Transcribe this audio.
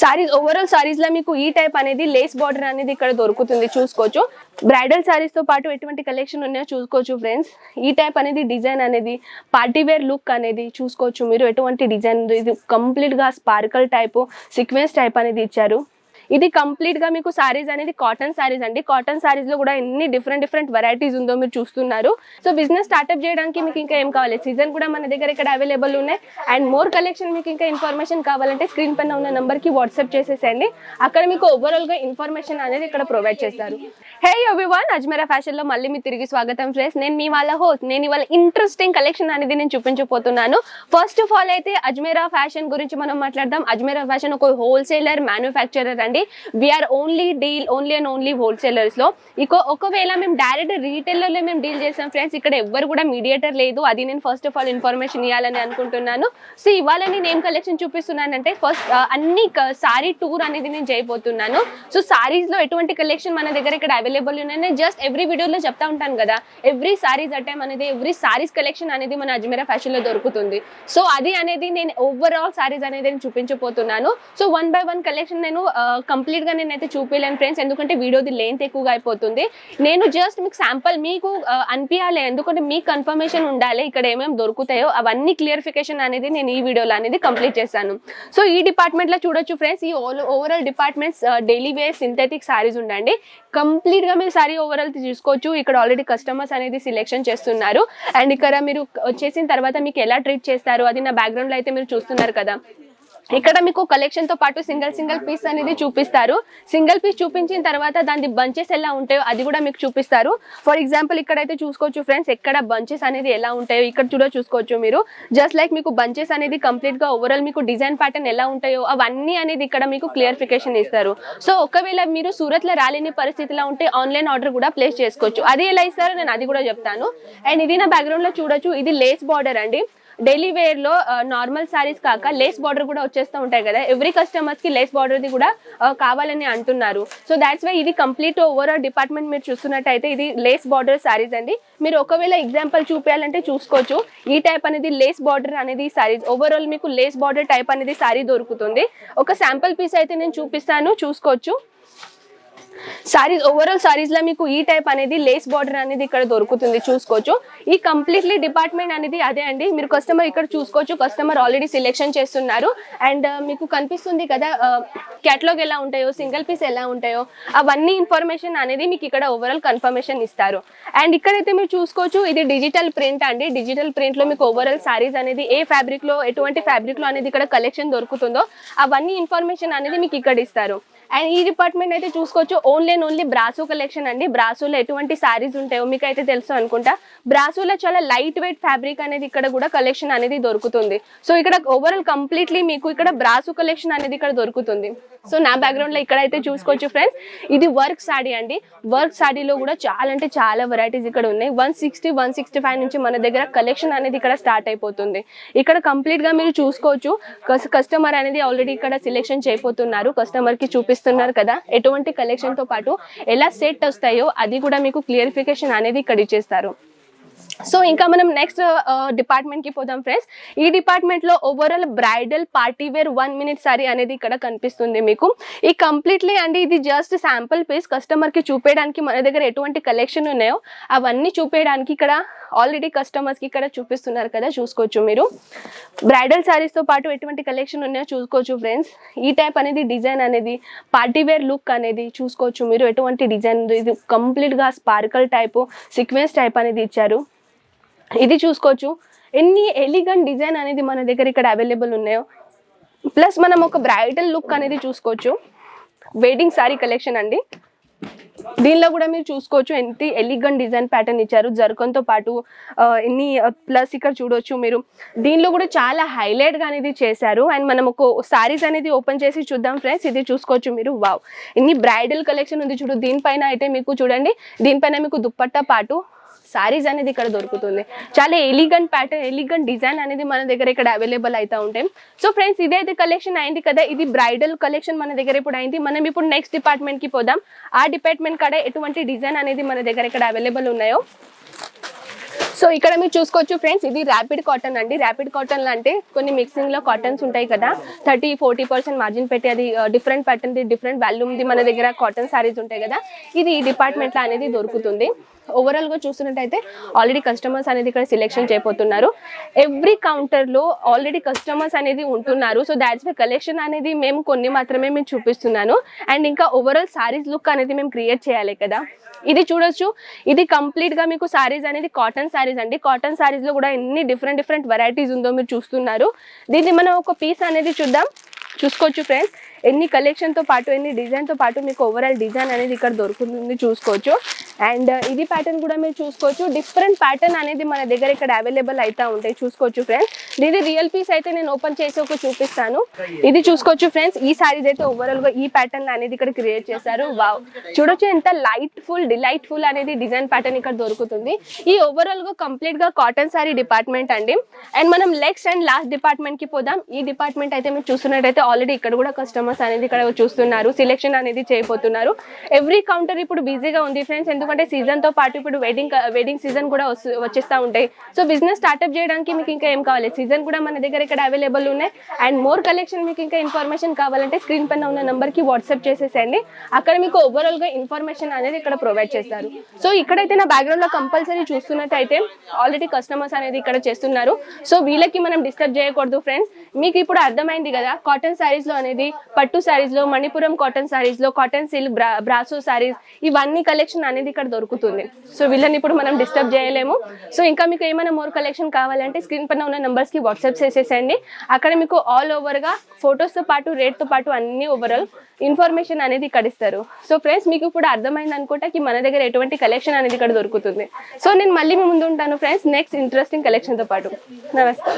Saris overall సారీస్లో మీకు ఈ type అనేది లేస్ బార్డర్ అనేది ఇక్కడ దొరుకుతుంది చూసుకోవచ్చు. బ్రైడల్ సారీస్తో పాటు ఎటువంటి కలెక్షన్ ఉన్నాయో చూసుకోవచ్చు ఫ్రెండ్స్ ఈ టైప్ అనేది డిజైన్ అనేది పార్టీ వేర్ లుక్ అనేది చూసుకోవచ్చు మీరు. ఎటువంటి డిజైన్ ఇది కంప్లీట్గా స్పార్కల్ టైప్ సీక్వెన్స్ టైప్ అనేది ఇచ్చారు. ఇది కంప్లీట్గా మీకు సారీస్ అనేది కాటన్ సారీస్ అండి. కాటన్ సారీస్లో కూడా ఎన్ని డిఫరెంట్ డిఫరెంట్ వెరైటీస్ ఉందో మీరు చూస్తున్నారు. సో బిజినెస్ స్టార్ట్అప్ చేయడానికి మీకు ఇంకా ఏం కావాలి? సీజన్ కూడా మన దగ్గర ఇక్కడ అవైలబుల్ ఉన్నాయి. అండ్ మోర్ కలెక్షన్ మీకు ఇంకా ఇన్ఫర్మేషన్ కావాలంటే స్క్రీన్ పైన ఉన్న నంబర్కి వాట్సాప్ చేసేసేయండి. అక్కడ మీకు ఓవరాల్గా ఇన్ఫర్మేషన్ అనేది ఇక్కడ ప్రొవైడ్ చేస్తారు. హే ఎవ్రీవన్ అజ్మీరా ఫ్యాషన్లో మళ్ళీ మీ తిరిగి స్వాగతం ఫ్రెండ్స్ నేను మీ వాళ్ళ హోస్ట్ నేను ఇవాళ ఇంట్రెస్టింగ్ కలెక్షన్ అనేది నేను చూపించబోతున్నాను. ఫస్ట్ ఆఫ్ ఆల్ అయితే అజ్మీరా ఫ్యాషన్ గురించి మనం మాట్లాడదాం. అజ్మీరా ఫ్యాషన్ ఒక wholesaler manufacturer and we are only deal only and only హోల్సేలర్స్లో. ఇక ఒకవేళ మేము డైరెక్ట్ రీటైలర్లో మేము డీల్ చేసాం ఫ్రెండ్స్ ఇక్కడ ఎవ్వరు కూడా మీడియేటర్ లేదు. అది నేను ఫస్ట్ ఆఫ్ ఆల్ ఇన్ఫర్మేషన్ ఇవ్వాలని అనుకుంటున్నాను. సో ఇవాళ నేను ఏం కలెక్షన్ చూపిస్తున్నానంటే ఫస్ట్ అన్ని సారీ టూర్ అనేది నేను చేయబోతున్నాను. సో సారీస్లో ఎటువంటి కలెక్షన్ మన దగ్గర ఇక్కడ అవైలబుల్ ఉన్నాయి? జస్ట్ ఎవ్రీ వీడియోలో చెప్తా ఉంటాను కదా. ఎవ్రీ సారీస్ అటైమ్ అనేది ఎవ్రీ సారీస్ కలెక్షన్ అనేది మన అజ్మీరా ఫ్యాషన్లో దొరుకుతుంది. సో అది అనేది నేను ఓవరాల్ సారీస్ అనేది నేను చూపించబోతున్నాను. So one by one collection నేను కంప్లీట్గా నేనైతే చూపించలేను ఫ్రెండ్స్. ఎందుకంటే వీడియోది లెంత్ ఎక్కువగా అయిపోతుంది. నేను జస్ట్ మీకు శాంపుల్ మీకు అనిపించాలి ఎందుకంటే మీకు కన్ఫర్మేషన్ ఉండాలి. ఇక్కడ ఏమేమి దొరుకుతాయో అవన్నీ క్లియరిఫికేషన్ అనేది నేను ఈ వీడియోలో అనేది కంప్లీట్ చేశాను. సో ఈ డిపార్ట్మెంట్లో చూడొచ్చు ఫ్రెండ్స్. ఈ overall departments daily wear synthetic saris ఉండండి. కంప్లీట్గా మీరు సారీ ఓవరాల్ చూసుకోవచ్చు ఇక్కడ ఆల్రెడీ కస్టమర్స్ అనేది సెలెక్షన్ చేస్తున్నారు. అండ్ ఇక్కడ మీరు వచ్చేసిన తర్వాత మీకు ఎలా ట్రీట్ చేస్తారు? అది నా బ్యాక్గ్రౌండ్లో అయితే మీరు చూస్తున్నారు కదా. ఇక్కడ మీకు కలెక్షన్తో పాటు సింగిల్ సింగిల్ పీస్ అనేది చూపిస్తారు. సింగిల్ పీస్ చూపించిన తర్వాత దాని బంచెస్ ఎలా ఉంటాయో అది కూడా మీకు చూపిస్తారు. ఫర్ ఎగ్జాంపుల్ ఇక్కడైతే చూసుకోవచ్చు ఫ్రెండ్స్ ఎక్కడ బంచెస్ అనేది ఎలా ఉంటాయో ఇక్కడ కూడా చూసుకోవచ్చు మీరు. జస్ట్ లైక్ మీకు బంచెస్ అనేది కంప్లీట్గా ఓవరాల్ మీకు డిజైన్ ప్యాటర్న్ ఎలా ఉంటాయో అవన్నీ అనేది ఇక్కడ మీకు క్లియరిఫికేషన్ ఇస్తారు. సో ఒకవేళ మీరు సూరత్లో రాలేని పరిస్థితిలో ఉంటే ఆన్లైన్ ఆర్డర్ కూడా ప్లేస్ చేసుకోవచ్చు. అది ఎలా ఇస్తారో నేను అది కూడా చెప్తాను. అండ్ ఇది నా బ్యాక్గ్రౌండ్లో చూడొచ్చు. ఇది లేస్ బార్డర్ అండి. డైలీ వేర్లో uh, నార్మల్ సారీస్ కాక లేస్ బార్డర్ కూడా వచ్చేస్తూ ఉంటాయి కదా. ఎవ్రీ కస్టమర్స్కి లేస్ బార్డర్ ది కూడా uh, కావాలని అంటున్నారు. సో దాట్స్ వై ఇది కంప్లీట్ ఓవరాల్ డిపార్ట్మెంట్ మీరు చూస్తున్నట్టయితే ఇది లేస్ బార్డర్ సారీస్ అండి. మీరు ఒకవేళ ఎగ్జాంపుల్ చూపించాలంటే చూసుకోవచ్చు. ఈ టైప్ అనేది లేస్ బార్డర్ అనేది సారీస్ ఓవరాల్ మీకు లేస్ బార్డర్ టైప్ అనేది సారీ దొరుకుతుంది. ఒక శాంపుల్ పీస్ అయితే నేను చూపిస్తాను. చూసుకోవచ్చు. సారీస్ ఓవరాల్ సారీస్లో మీకు e ఈ టైప్ అనేది లేస్ బార్డర్ అనేది ఇక్కడ దొరుకుతుంది చూసుకోవచ్చు. ఈ కంప్లీట్లీ డిపార్ట్మెంట్ అనేది అదే అండి. మీరు కస్టమర్ ఇక్కడ చూసుకోవచ్చు. కస్టమర్ ఆల్రెడీ సెలెక్షన్ చేస్తున్నారు. అండ్ uh, మీకు కనిపిస్తుంది కదా uh, కేటలాగ్ ఎలా ఉంటాయో సింగిల్ పీస్ ఎలా ఉంటాయో అవన్నీ ఇన్ఫర్మేషన్ అనేది మీకు ఇక్కడ ఓవరాల్ కన్ఫర్మేషన్ ఇస్తారు. అండ్ ఇక్కడైతే మీరు చూసుకోవచ్చు ఇది డిజిటల్ ప్రింట్ అండి. డిజిటల్ ప్రింట్లో మీకు ఓవరాల్ సారీస్ అనేది ఏ ఫ్యాబ్రిక్లో ఎటువంటి ఫ్యాబ్రిక్లో అనేది ఇక్కడ కలెక్షన్ దొరుకుతుందో అవన్నీ ఇన్ఫర్మేషన్ అనేది మీకు ఇక్కడ ఇస్తారు. అండ్ ఈ డిపార్ట్మెంట్ అయితే చూసుకోవచ్చు. Only and only Brasso collection అండి. బ్రాసోలో ఎటువంటి సారీస్ ఉంటాయో మీకు అయితే తెలుసు అనుకుంటా. బ్రాసోలో చాలా లైట్ వెయిట్ ఫ్యాబ్రిక్ అనేది ఇక్కడ కూడా కలెక్షన్ అనేది దొరుకుతుంది. సో ఇక్కడ ఓవరాల్ కంప్లీట్లీ మీకు ఇక్కడ బ్రాసో కలెక్షన్ అనేది ఇక్కడ దొరుకుతుంది. సో నా బ్యాక్గ్రౌండ్లో ఇక్కడ అయితే చూసుకోవచ్చు ఫ్రెండ్స్ ఇది వర్క్ సాడీ అండి. వర్క్ సాడీలో కూడా చాలా అంటే చాలా వెరైటీస్ ఇక్కడ ఉన్నాయి. One sixty one sixty five నుంచి మన దగ్గర కలెక్షన్ అనేది ఇక్కడ స్టార్ట్ అయిపోతుంది. ఇక్కడ కంప్లీట్గా మీరు చూసుకోవచ్చు. కస్టమర్ అనేది ఆల్రెడీ ఇక్కడ సెలెక్షన్ చేయబోతున్నారు. కస్టమర్కి చూపిస్తున్నారు కదా. ఎటువంటి కలెక్షన్తో పాటు ఎలా సెట్ వస్తాయో అది కూడా మీకు క్లియరిఫికేషన్ అనేది ఇక్కడ ఇచ్చేస్తారు. సో ఇంకా మనం నెక్స్ట్ డిపార్ట్మెంట్ uh, uh, కి పోదాం ఫ్రెండ్స్ ఈ డిపార్ట్మెంట్లో overall bridal party wear one minute sari అనేది ఇక్కడ కనిపిస్తుంది మీకు. ఈ కంప్లీట్లీ అండి ఇది జస్ట్ శాంపుల్ పీస్ కస్టమర్కి చూపేయడానికి మన దగ్గర ఎటువంటి కలెక్షన్ ఉన్నాయో అవన్నీ చూపేయడానికి ఇక్కడ ఆల్రెడీ కస్టమర్స్కి ఇక్కడ చూపిస్తున్నారు కదా చూసుకోవచ్చు మీరు. బ్రైడల్ శారీస్తో పాటు ఎటువంటి కలెక్షన్ ఉన్నాయో చూసుకోవచ్చు ఫ్రెండ్స్ ఈ టైప్ అనేది డిజైన్ అనేది పార్టీ వేర్ లుక్ అనేది చూసుకోవచ్చు మీరు. ఎటువంటి డిజైన్ ఇది కంప్లీట్గా స్పార్కల్ టైపు సీక్వెన్స్ టైప్ అనేది ఇచ్చారు. ఇది చూసుకోవచ్చు. ఎన్ని ఎలిగెంట్ డిజైన్ అనేది మన దగ్గర ఇక్కడ అవైలబుల్ ఉన్నాయో. ప్లస్ మనం ఒక బ్రైడల్ లుక్ అనేది చూసుకోవచ్చు. వెడ్డింగ్ సారీ కలెక్షన్ అండి. దీనిలో కూడా మీరు చూసుకోవచ్చు ఎంత ఎలిగెంట్ డిజైన్ ప్యాటర్న్ ఇచ్చారు. జర్కన్తో పాటు ఎన్ని ప్లస్ ఇక్కడ చూడొచ్చు మీరు. దీనిలో కూడా చాలా హైలైట్గా అనేది చేశారు. అండ్ మనం ఒక సారీస్ అనేది ఓపెన్ చేసి చూద్దాం ఫ్రెండ్స్ ఇది చూసుకోవచ్చు మీరు. వావ్ ఎన్ని బ్రైడల్ కలెక్షన్ ఉంది చూడు. దీనిపైన అయితే మీకు చూడండి. దీనిపైన మీకు దుప్పట్టా పాటు సారీస్ అనేది ఇక్కడ దొరుకుతుంది. చాలా ఎలిగెంట్ ప్యాటర్న్ ఎలిగెంట్ డిజైన్ అనేది మన దగ్గర ఇక్కడ అవైలబుల్ అయితే ఉంటాయి సో ఫ్రెండ్స్ ఇదైతే కలెక్షన్ అయింది కదా. ఇది బ్రైడల్ కలెక్షన్ మన దగ్గర ఇప్పుడు అయింది. మనం ఇప్పుడు నెక్స్ట్ డిపార్ట్మెంట్కి పోదాం. ఆ డిపార్ట్మెంట్ కాడ ఎటువంటి డిజైన్ అనేది మన దగ్గర ఇక్కడ అవైలబుల్ ఉన్నాయో? సో ఇక్కడ మీరు చూసుకోవచ్చు ఫ్రెండ్స్ ఇది ర్యాపిడ్ కాటన్ అండి. ర్యాపిడ్ కాటన్ అంటే కొన్ని మిక్సింగ్లో కాటన్స్ ఉంటాయి కదా. థర్టీ ఫోర్టీ పర్సెంట్ మార్జిన్ పెట్టి అది డిఫరెంట్ ప్యాటర్న్ డిఫరెంట్ వాల్యూమ్ది మన దగ్గర కాటన్ సారీస్ ఉంటాయి కదా. ఇది ఈ డిపార్ట్మెంట్లో అనేది దొరుకుతుంది. ఓవరాల్గా చూస్తున్నట్టయితే ఆల్రెడీ కస్టమర్స్ అనేది ఇక్కడ సెలెక్షన్ చేయబోతున్నారు. ఎవ్రీ కౌంటర్లో ఆల్రెడీ కస్టమర్స్ అనేది ఉంటున్నారు. సో దాట్స్ వై కలెక్షన్ అనేది మేము కొన్ని మాత్రమే మేము చూపిస్తున్నాను. అండ్ ఇంకా ఓవరాల్ సారీస్ లుక్ అనేది మేము క్రియేట్ చేయాలి కదా. ఇది చూడొచ్చు. ఇది కంప్లీట్గా మీకు సారీస్ అనేది కాటన్ సారీస్ అండి. కాటన్ సారీస్లో కూడా ఎన్ని డిఫరెంట్ డిఫరెంట్ వెరైటీస్ ఉందో మీరు చూస్తున్నారు. దీన్ని మనం ఒక పీస్ అనేది చూద్దాం. చూసుకోవచ్చు ఫ్రెండ్స్ ఎన్ని కలెక్షన్తో పాటు ఎన్ని డిజైన్తో పాటు మీకు ఓవరాల్ డిజైన్ అనేది ఇక్కడ దొరుకుతుంది చూసుకోవచ్చు. అండ్ uh, ఇది ప్యాటర్న్ కూడా మీరు చూసుకోవచ్చు. డిఫరెంట్ ప్యాటర్న్ అనేది మన దగ్గర ఇక్కడ అవైలబుల్ అయితే ఉంటాయి. చూసుకోవచ్చు ఫ్రెండ్స్ ఇది రియల్ పీస్ అయితే నేను ఓపెన్ చేసి ఒక చూపిస్తాను. ఇది చూసుకోవచ్చు ఫ్రెండ్స్ ఈ సారీస్ అయితే ఓవరాల్గా ఈ ప్యాటర్న్ అనేది ఇక్కడ క్రియేట్ చేశారు. వావ్ చూడొచ్చు ఎంత లైట్ ఫుల్ డిలైట్ ఫుల్ అనేది డిజైన్ ప్యాటర్న్ ఇక్కడ దొరుకుతుంది. ఈ ఓవరాల్గా కంప్లీట్గా కాటన్ సారీ డిపార్ట్మెంట్ అండి. అండ్ మనం నెక్స్ట్ అండ్ లాస్ట్ డిపార్ట్మెంట్కి పోదాం. ఈ డిపార్ట్మెంట్ అయితే మీరు చూస్తున్నట్టయితే ఆల్రెడీ ఇక్కడ కూడా కస్టమర్స్ అనేది ఇక్కడ చూస్తున్నారు. సెలెక్షన్ అనేది చేయబోతున్నారు. ఎవ్రీ కౌంటర్ ఇప్పుడు బిజీగా ఉంది ఫ్రెండ్స్ ఎందుకంటే సీజన్తో పాటు ఇప్పుడు వెడ్డింగ్ వెడ్డింగ్ సీజన్ కూడా వస్తు- వచ్చేస్తా ఉంటాయి. సో బిజినెస్ స్టార్ట్అప్ చేయడానికి మీకు ఇంకా ఏం కావాలి? సీజన్ కూడా మన దగ్గర ఇక్కడ అవైలబుల్ ఉన్నాయి. అండ్ మోర్ కలెక్షన్ మీకు ఇంకా ఇన్ఫర్మేషన్ కావాలంటే స్క్రీన్ పైన ఉన్న నెంబర్కి వాట్సాప్ చేసేసేయండి. అక్కడ మీకు ఓవరాల్గా ఇన్ఫర్మేషన్ అనేది ఇక్కడ ప్రొవైడ్ చేస్తారు. సో ఇక్కడైతే నా బ్యాక్గ్రౌండ్లో కంపల్సరీ చూస్తున్నట్టయితే ఆల్రెడీ కస్టమర్స్ అనేది ఇక్కడ చేస్తున్నారు. సో వీళ్ళకి మనం డిస్టర్బ్ చేయకూడదు ఫ్రెండ్స్ మీకు ఇప్పుడు అర్థమైంది కదా కాటన్ సారీస్లో అనేది పట్టు సారీస్లో మణిపురం కాటన్ సారీస్లో కాటన్ సిల్క్ బ్రా బ్రాసో సారీస్ ఇవన్నీ కలెక్షన్ అనేది ఇక్కడ దొరుకుతుంది. సో వీళ్ళని ఇప్పుడు మనం డిస్టర్బ్ చేయలేము. సో ఇంకా మీకు ఏమైనా మోర్ కలెక్షన్ కావాలంటే స్క్రీన్ పైన ఉన్న నెంబర్స్కి కి వాట్సాప్ చేసేసేయండి. అక్కడ మీకు ఆల్ ఓవర్గా పాటు రేట్తో పాటు అన్ని ఓవరాల్ ఇన్ఫర్మేషన్ అనేది ఇక్కడ ఇస్తారు. సో ఫ్రెండ్స్ మీకు ఇప్పుడు అర్థమైంది అనుకుంటా కి మన దగ్గర ఎటువంటి కలెక్షన్ అనేది ఇక్కడ దొరుకుతుంది. సో నేను మళ్ళీ మీ ముందు ఉంటాను ఫ్రెండ్స్. నెక్స్ట్ ఇంట్రెస్టింగ్ కలెక్షన్తో పాటు. నమస్తే